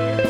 Bye.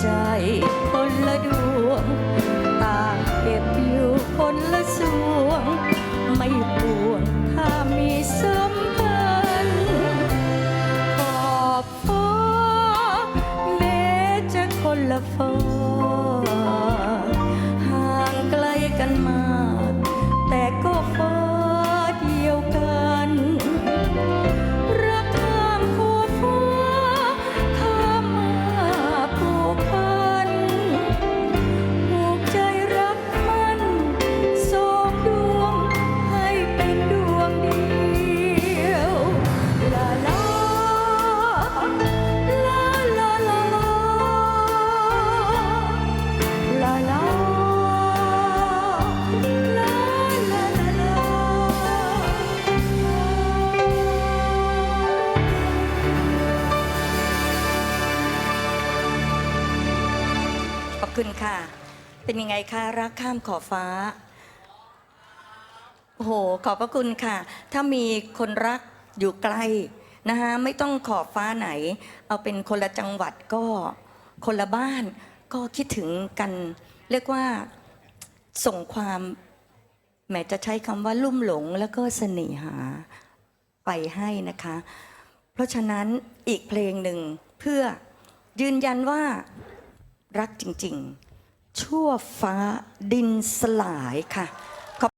ใจคนละดวงต่างเก็บอยู่คนละส่วน คุณค่ะ เป็นยังไงคะรักข้ามขอบฟ้า โอ้โห ขอบพระคุณค่ะ ถ้ามีคนรักอยู่ไกลนะคะไม่ต้องขอบฟ้าไหน เอาเป็นคนละจังหวัดก็คนละบ้านก็คิดถึงกัน เรียกว่าส่งความแหมจะใช้คำว่าลุ่มหลงแล้วก็เสน่หาไปให้นะคะ เพราะฉะนั้นอีกเพลงหนึ่งเพื่อยืนยันว่า รักจริง ๆ ชั่วฟ้าดินสลายค่ะ